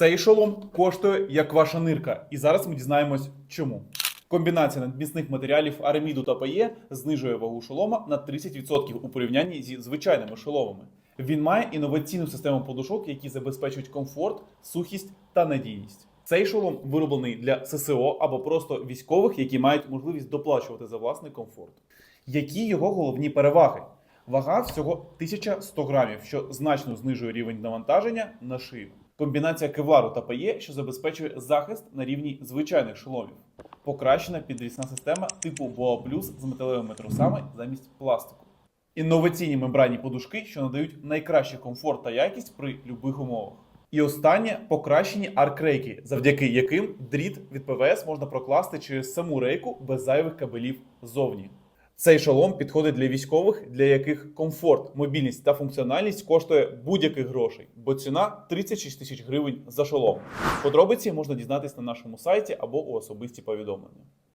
Цей шолом коштує як ваша нирка, і зараз ми дізнаємось, чому. Комбінація надмісних матеріалів араміду та ПАЄ знижує вагу шолома на 30% у порівнянні зі звичайними шоломами. Він має інноваційну систему подушок, які забезпечують комфорт, сухість та надійність. Цей шолом вироблений для ССО або просто військових, які мають можливість доплачувати за власний комфорт. Які його головні переваги? Вага всього 1100 грамів, що значно знижує рівень навантаження на шию. Комбінація кевлару та ПАЄ, що забезпечує захист на рівні звичайних шоломів. Покращена підвісна система типу BOA Plus з металевими трусами замість пластику. Інноваційні мембранні подушки, що надають найкращий комфорт та якість при будь-яких умовах. І останнє покращені арк-рейки, завдяки яким дріт від ПВС можна прокласти через саму рейку без зайвих кабелів ззовні. Цей шолом підходить для військових, для яких комфорт, мобільність та функціональність коштує будь-яких грошей, бо ціна 36 тисяч гривень за шолом. Подробиці можна дізнатись на нашому сайті або у особисті повідомлення.